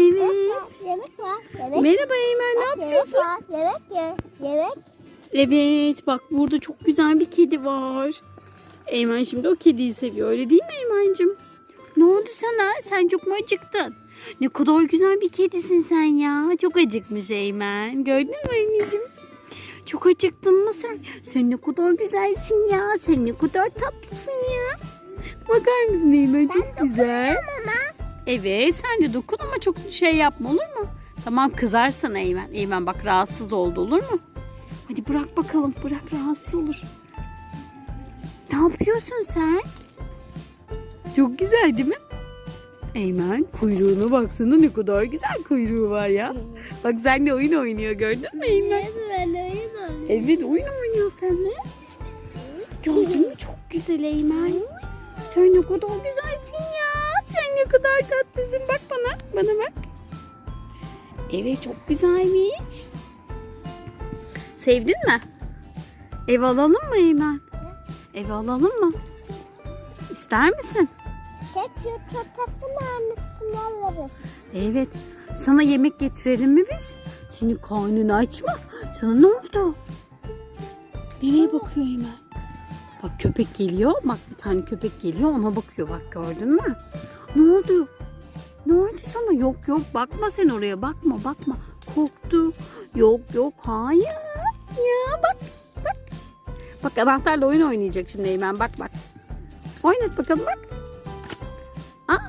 Evet. Yemek var. Yemek. Merhaba Eymen ne Yemek yapıyorsun? var. Yemek ye. Yemek. Evet bak burada çok güzel bir kedi var. Eymen şimdi o kediyi seviyor öyle değil mi Eymen'cim? Ne oldu sana? Sen çok mu acıktın? Ne kadar güzel bir kedisin sen ya. Çok acıkmış Eymen. Gördün mü anneciğim? Çok acıktın mı sen? Sen ne kadar güzelsin ya. Sen ne kadar tatlısın ya. Bakar mısın Eymen? Çok güzel. Evet sen de dokun ama çok şey yapma olur mu? Tamam kızarsan Eymen. Eymen bak rahatsız oldu olur mu? Hadi bırak bakalım. Bırak rahatsız olur. Ne yapıyorsun sen? Çok güzel değil mi? Eymen kuyruğuna baksana ne kadar güzel kuyruğu var ya. Bak sen de oyun oynuyor gördün mü Eymen? Ben oyun Evet oyun oynuyor seninle. Gördün mü çok güzel Eymen. Sen ne kadar güzelsin ya. Ne kadar tatlısın. Bak bana. Bana bak. Evet çok güzelmiş. Sevdin mi? Ev alalım mı Eymen? Ev alalım mı? İster misin? Şekil kötesini annesini alırız. Evet. Sana yemek getirelim mi biz? Senin karnını aç mı? Sana ne oldu? Nereye bakıyor Eymen? Bak köpek geliyor. Bak bir tane köpek geliyor ona bakıyor. Bak gördün mü? Ne oldu? Ne oldu sana? Yok yok bakma sen oraya bakma bakma. Korktu. Yok yok hayır. Ya bak bak. Bak anahtarla oyun oynayacak şimdi Eymen bak bak. Oynat bakalım bak. Aha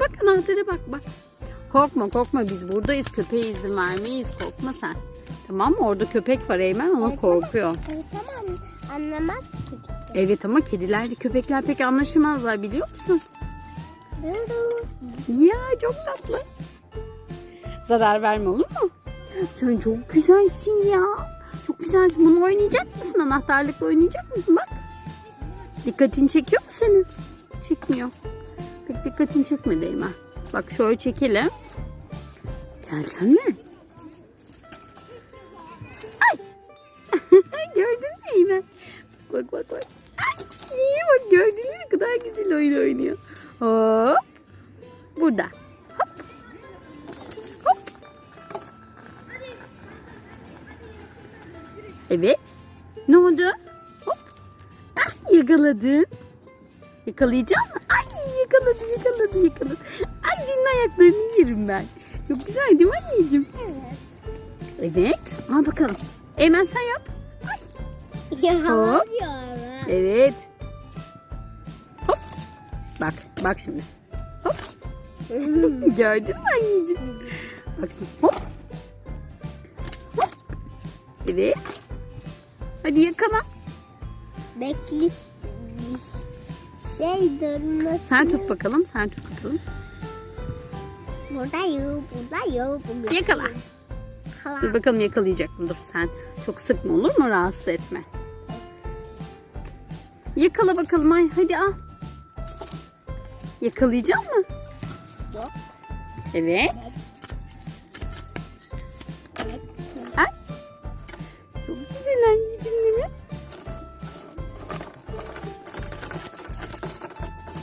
bak anahtara bak bak. Korkma korkma biz buradayız köpeğe izin vermeyiz korkma sen. Tamam mı orada köpek var Eymen ona korkuyor. Tamam. Anlamaz. Evet ama kedilerle köpekler pek anlaşamazlar biliyor musun? Ya çok tatlı. Zarar verme olur mu? Sen çok güzelsin ya. Çok güzelsin. Bunu oynayacak mısın? Anahtarlıkla oynayacak mısın? Bak. Dikkatini çekiyor mu senin? Çekmiyor. Pek dikkatini çekmedi Eymen. Bak şöyle çekelim. Geleceksin mi? Ay. Gördün mü Eymen? Bak bak bak. Ay, iyi bak gördün mü? Kadar güzel oyun oynuyor. Hop. Burada. Hop. Hop. Evet. Ne oldu? Hop. Ah, yakaladın. Yakalayacak mı? Ay yakaladı yakaladı yakaladı. Ay senin ayaklarını yerim ben. Çok güzel değil mi anneciğim? Evet. Evet. Al bakalım. Eymen sen yap. Yalan Hop. Evet. Bak bak şimdi. Hop. Gördün mü anneciğim? Bak şimdi. Hop. Hop. Evet. Hadi yakala. Bekli. Şey durması. Sen tut bakalım. Sen tut bakalım. Buradayım, buradayım. buradayım. Yakala. Hala. Dur bakalım yakalayacak mı? Dur sen çok sıkma olur mu? Rahatsız etme. Yakala bakalım ay hadi al. Yakalayacak mı? Yok. Evet. Ay. Çok güzel anneciğim değil mi?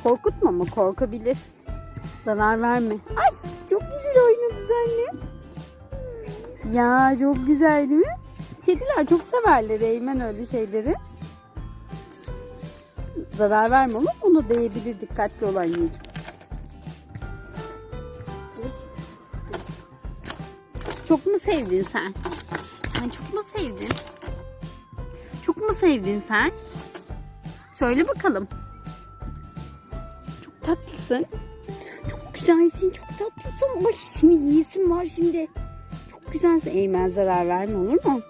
Korkutma ama korkabilir. Zarar verme. Ay çok güzel oynadınız anne. Ya çok güzel değil mi? Kediler çok severler Eymen öyle şeyleri. Zarar verme olur mu? Onu değebilir dikkatli ol anneciğim. Çok mu sevdin sen? Sen çok mu sevdin? Çok mu sevdin sen? Söyle bakalım. Çok tatlısın. Çok güzelsin, çok tatlısın. Ay seni yiyesim var şimdi. Çok güzelsin. Eymen zarar verme olur mu?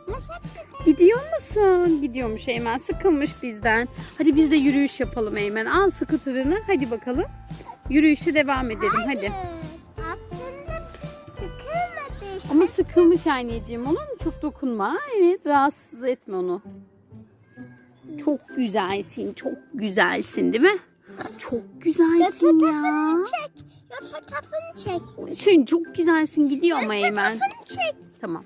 Gidiyor musun? Gidiyormuş Eymen. Sıkılmış bizden. Hadi biz de yürüyüş yapalım Eymen. Al skuterını. Hadi bakalım. Yürüyüşe devam edelim. Hadi. Aslında sıkılmadı işte. Ama sıkılmış anneciğim olur mu? Çok dokunma. Evet rahatsız etme onu. Çok güzelsin. Çok güzelsin değil mi? Çok güzelsin ya. Fotoğrafını çek. Ya fotoğrafını çek. Sen çok güzelsin. Gidiyor ama Eymen. Fotoğrafını çek. Tamam.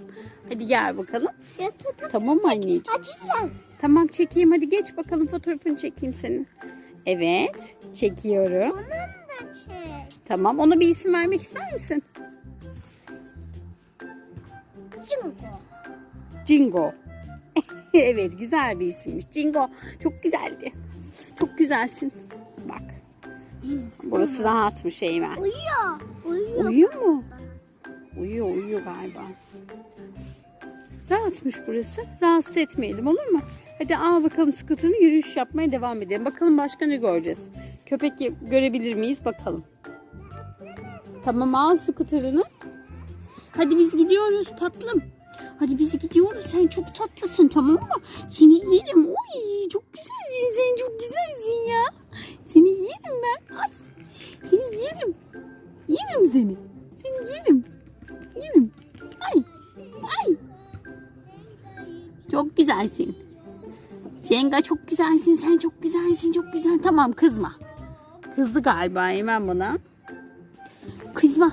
Hadi gel bakalım. Ya Tamam mı çek. anneciğim? Açacağım. Tamam çekeyim. Hadi geç bakalım fotoğrafını çekeyim senin. Evet. Çekiyorum. Bunun da çek. Tamam. Ona bir isim vermek ister misin? Cingo. Jingo. evet güzel bir isimmiş. Jingo çok güzeldi. Çok güzelsin. Bak. Burası rahatmış Eymen. Uyuyor. Uyuyor. Uyuyor mu? Uyuyor uyuyor galiba. Rahatmış burası. Rahatsız etmeyelim olur mu? Hadi al bakalım skuterını yürüyüş yapmaya devam edelim. Bakalım başka ne göreceğiz. Köpek görebilir miyiz bakalım. Tamam al skuterını. Hadi biz gidiyoruz tatlım. Hadi biz gidiyoruz. Sen çok tatlısın tamam mı? Seni yerim. Oy çok Çok güzelsin. Cenga çok güzelsin. Sen çok güzelsin. Çok güzel. Tamam kızma. Kızdı galiba hemen bana. Kızma.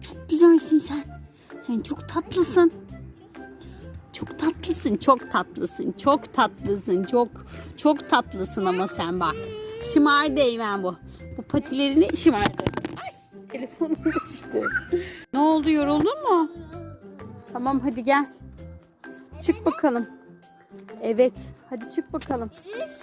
Çok güzelsin sen. Sen çok tatlısın. Çok tatlısın. Çok tatlısın. Çok tatlısın. Çok çok tatlısın ama sen bak. Şımardı Eymen bu. Bu patilerini şımardı. Ay telefonum düştü. Ne oldu yoruldun mu? Tamam hadi gel. Çık bakalım. Evet hadi çık bakalım. Evet.